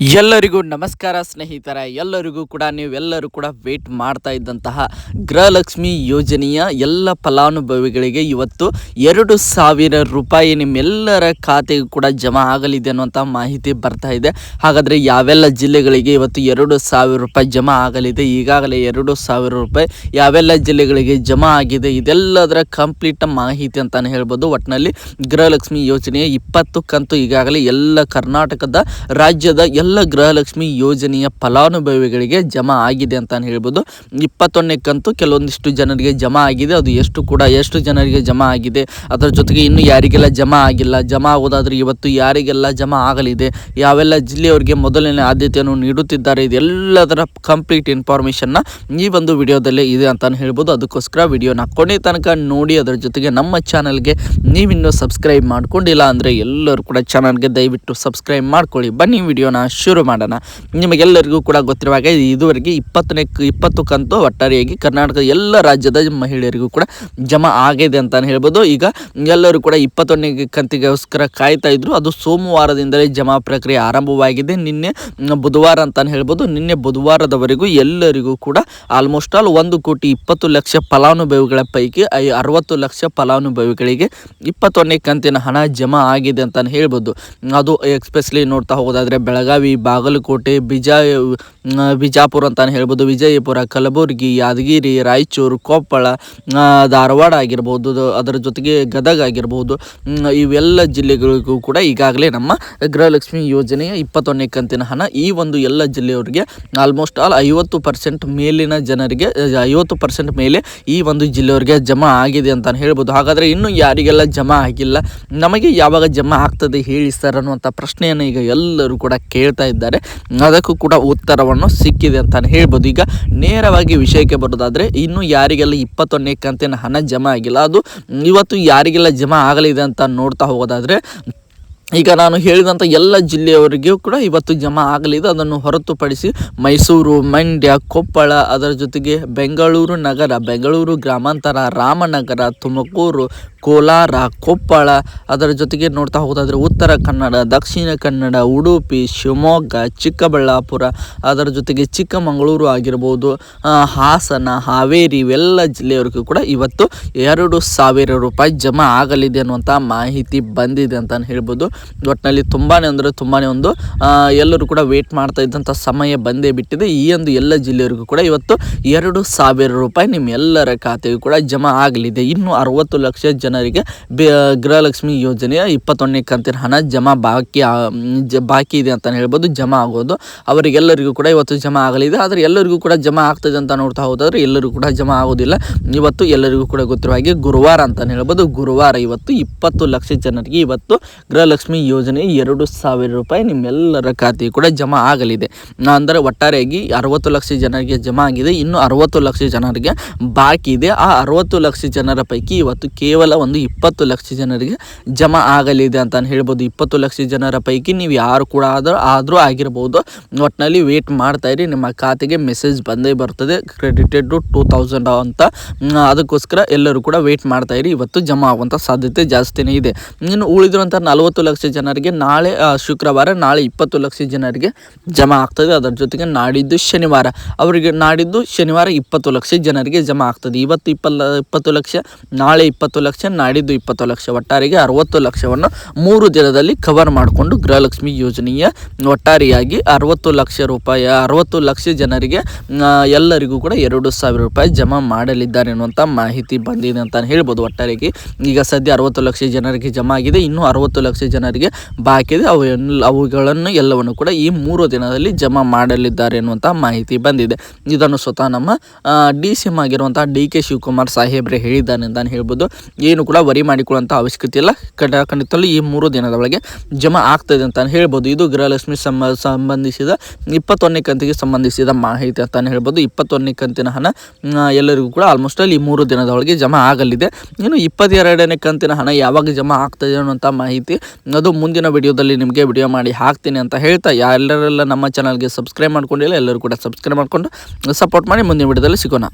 ಎಲ್ಲರಿಗೂ ನಮಸ್ಕಾರ ಸ್ನೇಹಿತರ. ಎಲ್ಲರಿಗೂ ಕೂಡ ನೀವೆಲ್ಲರೂ ಕೂಡ ವೇಟ್ ಮಾಡ್ತಾ ಇದ್ದಂತಹ ಗೃಹಲಕ್ಷ್ಮಿ ಯೋಜನೆಯ ಎಲ್ಲ ಫಲಾನುಭವಿಗಳಿಗೆ ಇವತ್ತು ಎರಡು ಸಾವಿರ ರೂಪಾಯಿ ನಿಮ್ಮೆಲ್ಲರ ಖಾತೆಗೂ ಕೂಡ ಜಮಾ ಆಗಲಿದೆ ಅನ್ನುವಂಥ ಮಾಹಿತಿ ಬರ್ತಾ ಇದೆ. ಹಾಗಾದರೆ ಯಾವೆಲ್ಲ ಜಿಲ್ಲೆಗಳಿಗೆ ಇವತ್ತು ಎರಡು ಸಾವಿರ ರೂಪಾಯಿ ಜಮಾ ಆಗಲಿದೆ? ಈಗಾಗಲೇ ಎರಡು ಸಾವಿರ ರೂಪಾಯಿ ಯಾವೆಲ್ಲ ಜಿಲ್ಲೆಗಳಿಗೆ ಜಮಾ ಆಗಿದೆ? ಇದೆಲ್ಲದರ ಕಂಪ್ಲೀಟ್ ಮಾಹಿತಿ ಅಂತಲೇ ಹೇಳ್ಬೋದು. ಒಟ್ಟಿನಲ್ಲಿ ಗೃಹಲಕ್ಷ್ಮಿ ಯೋಜನೆಯ ಇಪ್ಪತ್ತು ಕಂತು ಈಗಾಗಲೇ ಎಲ್ಲ ಕರ್ನಾಟಕದ ರಾಜ್ಯದ ಗೃಹಲಕ್ಷ್ಮಿ ಯೋಜನೆಯ ಫಲಾನುಭವಿಗಳಿಗೆ ಜಮಾ ಆಗಿದೆ ಅಂತ ಹೇಳ್ಬೋದು. ಇಪ್ಪತ್ತೊಂದನೇ ಕಂತು ಕೆಲವೊಂದಿಷ್ಟು ಜನರಿಗೆ ಜಮಾ ಆಗಿದೆ. ಅದು ಎಷ್ಟು ಕೂಡ ಎಷ್ಟು ಜನರಿಗೆ ಜಮಾ ಆಗಿದೆ. ಅದರ ಜೊತೆಗೆ ಇನ್ನು ಯಾರಿಗೆಲ್ಲ ಜಮಾ ಆಗಿಲ್ಲ, ಜಮಾ ಆಗೋದಾದ್ರೆ ಇವತ್ತು ಯಾರಿಗೆಲ್ಲ ಜಮಾ ಆಗಲಿದೆ, ಯಾವೆಲ್ಲ ಜಿಲ್ಲೆಯವರಿಗೆ ಮೊದಲನೇ ಆದ್ಯತೆಯನ್ನು ನೀಡುತ್ತಿದ್ದಾರೆ, ಇದೆಲ್ಲದರ ಕಂಪ್ಲೀಟ್ ಇನ್ಫಾರ್ಮೇಷನ್ನ ಈ ಒಂದು ವಿಡಿಯೋದಲ್ಲೇ ಇದೆ ಅಂತ ಹೇಳ್ಬೋದು. ಅದಕ್ಕೋಸ್ಕರ ವಿಡಿಯೋನ ಕೊನೆ ತನಕ ನೋಡಿ, ಅದರ ಜೊತೆಗೆ ನಮ್ಮ ಚಾನಲ್ಗೆ ನೀವಿನ್ನೂ ಸಬ್ಸ್ಕ್ರೈಬ್ ಮಾಡ್ಕೊಂಡಿಲ್ಲ ಅಂದರೆ ಎಲ್ಲರೂ ಕೂಡ ಚಾನಲ್ಗೆ ದಯವಿಟ್ಟು ಸಬ್ಸ್ಕ್ರೈಬ್ ಮಾಡ್ಕೊಳ್ಳಿ. ಬನ್ನಿ ವಿಡಿಯೋನ ಶುರು ಮಾಡೋಣ. ನಿಮಗೆಲ್ಲರಿಗೂ ಕೂಡ ಗೊತ್ತಿರುವ ಹಾಗೆ ಇದುವರೆಗೆ ಇಪ್ಪತ್ತನೇ ಇಪ್ಪತ್ತು ಕಂತು ಒಟ್ಟಾರೆಯಾಗಿ ಕರ್ನಾಟಕದ ಎಲ್ಲ ರಾಜ್ಯದ ಮಹಿಳೆಯರಿಗೂ ಕೂಡ ಜಮಾ ಆಗಿದೆ ಅಂತಲೇ ಹೇಳ್ಬೋದು. ಈಗ ಎಲ್ಲರೂ ಕೂಡ ಇಪ್ಪತ್ತೊಂದನೇ ಕಂತಿಗೋಸ್ಕರ ಕಾಯ್ತಾ ಇದ್ರು. ಅದು ಸೋಮವಾರದಿಂದಲೇ ಜಮಾ ಪ್ರಕ್ರಿಯೆ ಆರಂಭವಾಗಿದೆ. ನಿನ್ನೆ ಬುಧವಾರ ಅಂತಲೇ ಹೇಳ್ಬೋದು. ನಿನ್ನೆ ಬುಧವಾರದವರೆಗೂ ಎಲ್ಲರಿಗೂ ಕೂಡ ಆಲ್ಮೋಸ್ಟ್ ಆಲ್ ಒಂದು ಕೋಟಿ ಇಪ್ಪತ್ತು ಲಕ್ಷ ಫಲಾನುಭವಿಗಳ ಪೈಕಿ, ಐ, ಅರವತ್ತು ಲಕ್ಷ ಫಲಾನುಭವಿಗಳಿಗೆ ಇಪ್ಪತ್ತೊಂದನೇ ಕಂತಿನ ಹಣ ಜಮಾ ಆಗಿದೆ ಅಂತಲೇ ಹೇಳ್ಬೋದು. ಅದು ಎಕ್ಸ್ಪೆಷಲಿ ನೋಡ್ತಾ ಹೋಗೋದಾದರೆ ಬೆಳಗಾವಿ ಬಾಗಲಕೋಟೆ ಬಿಜಾ ಬಿಜಾಪುರ ಅಂತಾನೆ ಹೇಳ್ಬೋದು. ವಿಜಯಪುರ, ಕಲಬುರಗಿ, ಯಾದಗಿರಿ, ರಾಯಚೂರು, ಕೊಪ್ಪಳ ಧಾರವಾಡ ಆಗಿರ್ಬೋದು. ಅದರ ಜೊತೆಗೆ ಗದಗ ಆಗಿರ್ಬೋದು. ಇವೆಲ್ಲ ಜಿಲ್ಲೆಗಳಿಗೂ ಕೂಡ ಈಗಾಗಲೇ ನಮ್ಮ ಗೃಹಲಕ್ಷ್ಮಿ ಯೋಜನೆಯ ಇಪ್ಪತ್ತೊಂದನೇ ಕಂತಿನ ಹಣ ಈ ಒಂದು ಎಲ್ಲ ಜಿಲ್ಲೆಯವರಿಗೆ ಆಲ್ಮೋಸ್ಟ್ ಆಲ್ ಐವತ್ತು ಪರ್ಸೆಂಟ್ ಮೇಲಿನ ಜನರಿಗೆ, ಐವತ್ತು ಪರ್ಸೆಂಟ್ ಮೇಲೆ ಈ ಒಂದು ಜಿಲ್ಲೆಯವರಿಗೆ ಜಮಾ ಆಗಿದೆ ಅಂತಾನೆ ಹೇಳ್ಬೋದು. ಹಾಗಾದರೆ ಇನ್ನೂ ಯಾರಿಗೆಲ್ಲ ಜಮಾ ಆಗಿಲ್ಲ, ನಮಗೆ ಯಾವಾಗ ಜಮಾ ಆಗ್ತದೆ ಹೇಳಿ ಸರ್ ಅನ್ನುವಂಥ ಪ್ರಶ್ನೆಯನ್ನು ಈಗ ಎಲ್ಲರೂ ಕೂಡ ಕೇಳ್ತಾ ಇದ್ದಾರೆ. ಅದಕ್ಕೂ ಕೂಡ ಉತ್ತರವನ್ನು ಸಿಕ್ಕಿದೆ ಅಂತಲೇ ಹೇಳ್ಬೋದು. ಈಗ ನೇರವಾಗಿ ವಿಷಯಕ್ಕೆ ಬರೋದಾದರೆ ಇನ್ನು ಯಾರಿಗೆಲ್ಲ ಇಪ್ಪತ್ತೊಂದನೇ ಕಂತಿನ ಹಣ ಜಮಾ ಆಗಿಲ್ಲ, ಅದು ಇವತ್ತು ಯಾರಿಗೆಲ್ಲ ಜಮಾ ಆಗಲಿದೆ ಅಂತ ನೋಡ್ತಾ ಹೋಗೋದಾದರೆ ಈಗ ನಾನು ಹೇಳಿದಂಥ ಎಲ್ಲ ಜಿಲ್ಲೆಯವರಿಗೂ ಕೂಡ ಇವತ್ತು ಜಮಾ ಆಗಲಿದೆ. ಅದನ್ನು ಹೊರತುಪಡಿಸಿ ಮೈಸೂರು, ಮಂಡ್ಯ, ಕೊಪ್ಪಳ, ಅದರ ಜೊತೆಗೆ ಬೆಂಗಳೂರು ನಗರ, ಬೆಂಗಳೂರು ಗ್ರಾಮಾಂತರ, ರಾಮನಗರ, ತುಮಕೂರು, ಕೋಲಾರ, ಕೊಪ್ಪಳ, ಅದರ ಜೊತೆಗೆ ನೋಡ್ತಾ ಹೋಗೋದಾದರೆ ಉತ್ತರ ಕನ್ನಡ, ದಕ್ಷಿಣ ಕನ್ನಡ, ಉಡುಪಿ, ಶಿವಮೊಗ್ಗ, ಚಿಕ್ಕಬಳ್ಳಾಪುರ, ಅದರ ಜೊತೆಗೆ ಚಿಕ್ಕಮಗಳೂರು ಆಗಿರ್ಬೋದು ಹಾಸನ, ಹಾವೇರಿ ಇವೆಲ್ಲ ಜಿಲ್ಲೆಯವರಿಗೂ ಕೂಡ ಇವತ್ತು ಎರಡು ಸಾವಿರ ರೂಪಾಯಿ ಜಮಾ ಆಗಲಿದೆ ಅನ್ನುವಂಥ ಮಾಹಿತಿ ಬಂದಿದೆ ಅಂತ ಹೇಳ್ಬೋದು. ಒಟ್ಟಿನಲ್ಲಿ ತುಂಬಾ ಅಂದರೆ ತುಂಬಾ ಒಂದು ಎಲ್ಲರೂ ಕೂಡ ವೇಟ್ ಮಾಡ್ತಾ ಇದ್ದಂಥ ಸಮಯ ಬಂದೇ ಬಿಟ್ಟಿದೆ. ಈ ಒಂದು ಎಲ್ಲ ಜಿಲ್ಲೆಯವರಿಗೂ ಕೂಡ ಇವತ್ತು ಎರಡು ಸಾವಿರ ರೂಪಾಯಿ ನಿಮ್ಮೆಲ್ಲರ ಖಾತೆಗೂ ಕೂಡ ಜಮಾ ಆಗಲಿದೆ. ಇನ್ನು ಅರವತ್ತು ಲಕ್ಷ ಜನರಿಗೆ ಗೃಹಲಕ್ಷ್ಮಿ ಯೋಜನೆಯ ಇಪ್ಪತ್ತೊಂದನೇ ಕಂತಿನ ಹಣ ಜಮಾ ಬಾಕಿ ಬಾಕಿ ಇದೆ ಅಂತಲೇ ಹೇಳ್ಬೋದು, ಜಮಾ ಆಗೋದು. ಅವರಿಗೆಲ್ಲರಿಗೂ ಕೂಡ ಇವತ್ತು ಜಮಾ ಆಗಲಿದೆ. ಆದರೆ ಎಲ್ಲರಿಗೂ ಕೂಡ ಜಮಾ ಆಗ್ತದೆ ಅಂತ ನೋಡ್ತಾ ಹೋದಾದ್ರೆ ಎಲ್ಲರಿಗೂ ಕೂಡ ಜಮಾ ಆಗೋದಿಲ್ಲ. ಇವತ್ತು ಎಲ್ಲರಿಗೂ ಕೂಡ ಗೊತ್ತಿರುವ ಹಾಗೆ ಗುರುವಾರ ಅಂತಲೇ ಹೇಳ್ಬೋದು, ಗುರುವಾರ ಇವತ್ತು ಇಪ್ಪತ್ತು ಲಕ್ಷ ಜನರಿಗೆ ಇವತ್ತು ಗೃಹಲಕ್ಷ್ಮಿ ಯೋಜನೆ ಎರಡು ಸಾವಿರ ರೂಪಾಯಿ ನಿಮ್ಮೆಲ್ಲರ ಖಾತೆಗೆ ಕೂಡ ಜಮಾ ಆಗಲಿದೆ. ಅಂದರೆ ಒಟ್ಟಾರೆಯಾಗಿ ಅರವತ್ತು ಲಕ್ಷ ಜನರಿಗೆ ಜಮಾ ಆಗಿದೆ, ಇನ್ನು ಅರವತ್ತು ಲಕ್ಷ ಜನರಿಗೆ ಬಾಕಿ ಇದೆ. ಆ ಅರವತ್ತು ಲಕ್ಷ ಜನರ ಪೈಕಿ ಇವತ್ತು ಕೇವಲ ಒಂದು ಇಪ್ಪತ್ತು ಲಕ್ಷ ಜನರಿಗೆ ಜಮಾ ಆಗಲಿದೆ ಅಂತ ಹೇಳ್ಬೋದು. ಇಪ್ಪತ್ತು ಲಕ್ಷ ಜನರ ಪೈಕಿ ನೀವು ಯಾರು ಕೂಡ ಆದರೂ ಆದರೂ ಆಗಿರ್ಬೋದು. ಒಟ್ಟಿನಲ್ಲಿ ವೇಟ್ ಮಾಡ್ತಾ ಇರಿ, ನಿಮ್ಮ ಖಾತೆಗೆ ಮೆಸೇಜ್ ಬಂದೇ ಬರ್ತದೆ ಕ್ರೆಡಿಟೆಡ್ ಟು ತೌಸಂಡ್ ಅಂತ. ಅದಕ್ಕೋಸ್ಕರ ಎಲ್ಲರೂ ಕೂಡ ವೇಟ್ ಮಾಡ್ತಾ ಇರಿ. ಇವತ್ತು ಜಮಾ ಆಗುವಂಥ ಸಾಧ್ಯತೆ ಜಾಸ್ತಿನೇ ಇದೆ. ಇನ್ನು ಉಳಿದಿರುವಂಥ ನಲವತ್ತು ಲಕ್ಷ ಜನರಿಗೆ ನಾಳೆ ಶುಕ್ರವಾರ, ನಾಳೆ ಇಪ್ಪತ್ತು ಲಕ್ಷ ಜನರಿಗೆ ಜಮಾ ಆಗ್ತದೆ. ಅದರ ಜೊತೆಗೆ ನಾಡಿದ್ದು ಶನಿವಾರ. ಅವರಿಗೆ ನಾಡಿದ್ದು ಶನಿವಾರ ಇಪ್ಪತ್ತು ಲಕ್ಷ ಜನರಿಗೆ ಜಮಾ ಆಗ್ತದೆ. ಇವತ್ತು ಇಪ್ಪಲ್ಲ, ಇಪ್ಪತ್ತು ಲಕ್ಷ, ನಾಳೆ ಇಪ್ಪತ್ತು ಲಕ್ಷ, ನಾಡಿದ್ದು ಇಪ್ಪತ್ತು ಲಕ್ಷ. ಒಟ್ಟಾರಿಗೆ ಅರವತ್ತು ಲಕ್ಷವನ್ನು ಮೂರು ದಿನದಲ್ಲಿ ಕವರ್ ಮಾಡಿಕೊಂಡು ಗೃಹಲಕ್ಷ್ಮಿ ಯೋಜನೆಯ ಒಟ್ಟಾರೆಯಾಗಿ ಅರವತ್ತು ಲಕ್ಷ ರೂಪಾಯಿ, ಅರವತ್ತು ಲಕ್ಷ ಜನರಿಗೆ ಎಲ್ಲರಿಗೂ ಕೂಡ ಎರಡು ಸಾವಿರ ರೂಪಾಯಿ ಜಮಾ ಮಾಡಲಿದ್ದಾರೆ ಅನ್ನುವಂಥ ಮಾಹಿತಿ ಬಂದಿದೆ ಅಂತ ಹೇಳ್ಬೋದು. ಒಟ್ಟಾರೆಗೆ ಈಗ ಸದ್ಯ ಅರವತ್ತು ಲಕ್ಷ ಜನರಿಗೆ ಜಮಾ ಆಗಿದೆ. ಇನ್ನೂ ಅರವತ್ತು ಲಕ್ಷ ಜನರಿಗೆ ಬಾಕಿ ಇದೆ. ಅವು ಅವುಗಳನ್ನು ಎಲ್ಲವನ್ನು ಕೂಡ ಈ ಮೂರು ದಿನದಲ್ಲಿ ಜಮಾ ಮಾಡಲಿದ್ದಾರೆ ಎನ್ನುವಂಥ ಮಾಹಿತಿ ಬಂದಿದೆ. ಇದನ್ನು ಸ್ವತಃ ನಮ್ಮ ಡಿ ಸಿ ಎಂ ಆಗಿರುವಂಥ ಡಿ ಕೆ ಶಿವಕುಮಾರ್ ಸಾಹೇಬ್ರೆ ಹೇಳಿದ್ದಾನೆ ಅಂತ ಹೇಳ್ಬೋದು. ಏನು ಕೂಡ ವರಿ ಮಾಡಿಕೊಳ್ಳುವಂಥ ಅವಶ್ಯಕತೆ ಇಲ್ಲ. ಖಂಡಿತಲ್ಲೂ ಈ ಮೂರು ದಿನದ ಒಳಗೆ ಜಮಾ ಆಗ್ತದೆ ಅಂತ ಹೇಳ್ಬೋದು. ಇದು ಗೃಹಲಕ್ಷ್ಮಿ ಸಂಬ, ಸಂಬಂಧಿಸಿದ ಇಪ್ಪತ್ತೊಂದನೇ ಕಂತಿಗೆ ಸಂಬಂಧಿಸಿದ ಮಾಹಿತಿ ಅಂತ ಹೇಳ್ಬೋದು. ಇಪ್ಪತ್ತೊಂದನೇ ಕಂತಿನ ಹಣ ಎಲ್ಲರಿಗೂ ಕೂಡ ಆಲ್ಮೋಸ್ಟ್ ಅಲ್ಲಿ ಈ ಮೂರು ದಿನದ ಒಳಗೆ ಜಮಾ ಆಗಲಿದೆ. ಇನ್ನು ಇಪ್ಪತ್ತೆರಡನೇ ಕಂತಿನ ಹಣ ಯಾವಾಗ ಜಮಾ ಆಗ್ತದೆ ಅನ್ನುವಂಥ ಮಾಹಿತಿ ಅದು ಮುಂದಿನ ವಿಡಿಯೋದಲ್ಲಿ ನಿಮಗೆ ವಿಡಿಯೋ ಮಾಡಿ ಹಾಕ್ತೀನಿ ಅಂತ ಹೇಳ್ತಾ ಎಲ್ಲರೆಲ್ಲ ನಮ್ಮ ಚಾನಲ್ಗೆ ಸಬ್ಸ್ಕ್ರೈಬ್ ಮಾಡ್ಕೊಂಡಿಲ್ಲ ಎಲ್ಲರೂ ಕೂಡ ಸಬ್ಸ್ಕ್ರೈಬ್ ಮಾಡಿಕೊಂಡು ಸಪೋರ್ಟ್ ಮಾಡಿ ಮುಂದಿನ ವಿಡಿಯೋದಲ್ಲಿ ಸಿಗೋಣ.